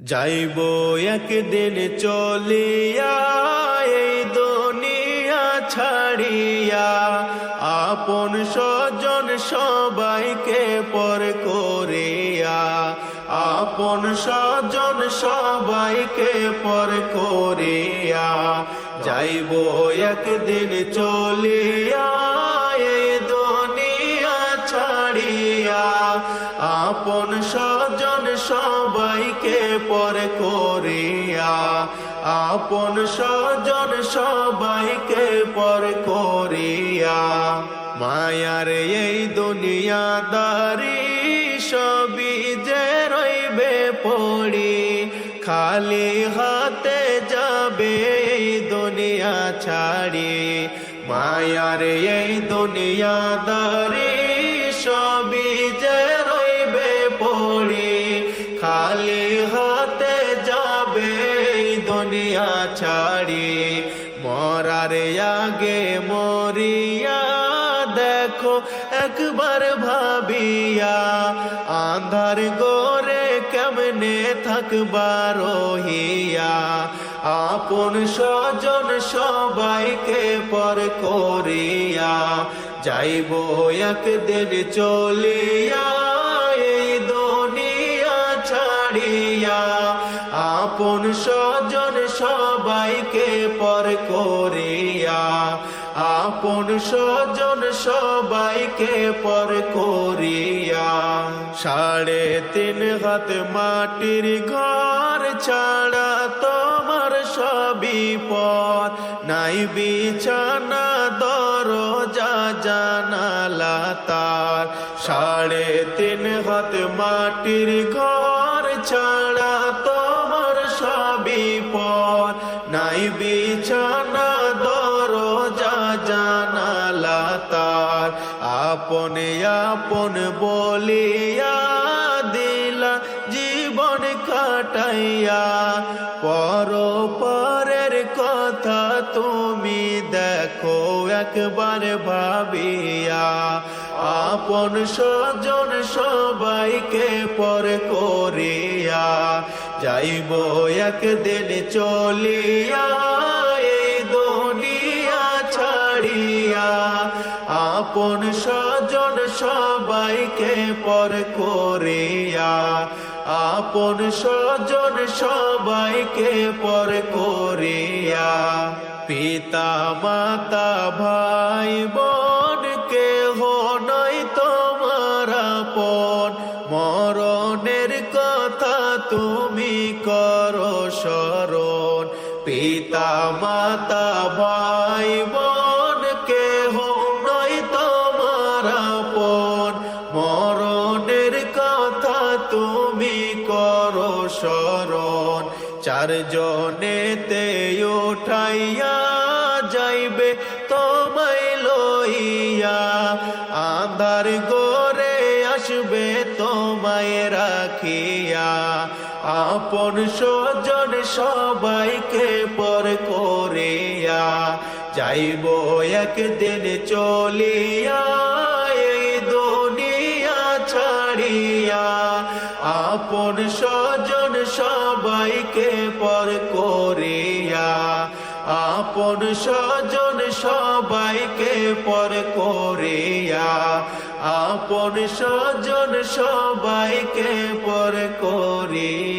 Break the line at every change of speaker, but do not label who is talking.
যাইব একদিন চলিয়া, এই দুনিয়া ছাড়িয়া। আপন স্বজন সবাইকে পর করিয়া। আপন স্বজন সবাইকে পর করিয়া। যাইব একদিন চলিয়া, এই দুনিয়া ছাড়িয়া। আপন স্বজন সবাইকে পর করিয়া, আপন স্বজন সবাইকে পর করিয়া। মায়ার এই দুনিয়াদারি সবই যে রইবে পড়ি, খালি হাতে যাবে এই দুনিয়া ছাড়ি। মায়ার এই দুনিয়াদারি সবই যে খালি হাতে যাবে দুনিয়া ছাড়ি। মরার আগে মরিয়া দেখো, একবার ভাবিয়া আন্ধার গোরে কেমনে থাকবার রহিয়া। আপন স্বজন সবাইকে পর করিয়া যাইব একদিন চলিয়া। ছাড়িয়া আপন স্বজন সবাইকে পর করিয়া আপন স্বজন সবাইকে পর করিয়া সাড়ে তিন হাত মাটির ঘর ছাড়া তোমার সবই পর নাই বিছানা, দরজা, জানালা, তার। সাড়ে তিন হাত মাটির ঘর ছাড়া তোমার সবই পর। নাই বিছানা, দরজা, জানালা তার। আপন আপন বলিয়া দিলা, জীবন কাটাইয়া। পর পরের একবার ভাবিয়া আপন স্বজন সবাইকে পর করিয়া যাইব একদিন চলিয়া, এই দুনিয়া ছাড়িয়া। আপন স্বজন সবাইকে পর করিয়া, আপন স্বজন সবাইকে পর করিয়া। পিতা মাতা ভাই বোন, কেহ নয় তোমার আপন। মরণের কথা তুমি করো স্মরণ। পিতা মাতা ভাই বোন, কেহ নয় তোমার আপন। মরণের কথা তুমি করো স্মরণ চারজনেতে উঠাইয়া যাইবে তোমায় লইয়া। আন্ধার গোরে আসবে তোমায় রাখিয়া। আপন স্বজন সবাইকে পর করিয়া। যাইব একদিন চলিয়া আপন স্বজন সবাইকে পর করিয়া, আপন স্বজন সবাইকে পর করিয়া, আপন স্বজন সবাইকে পর করিয়া।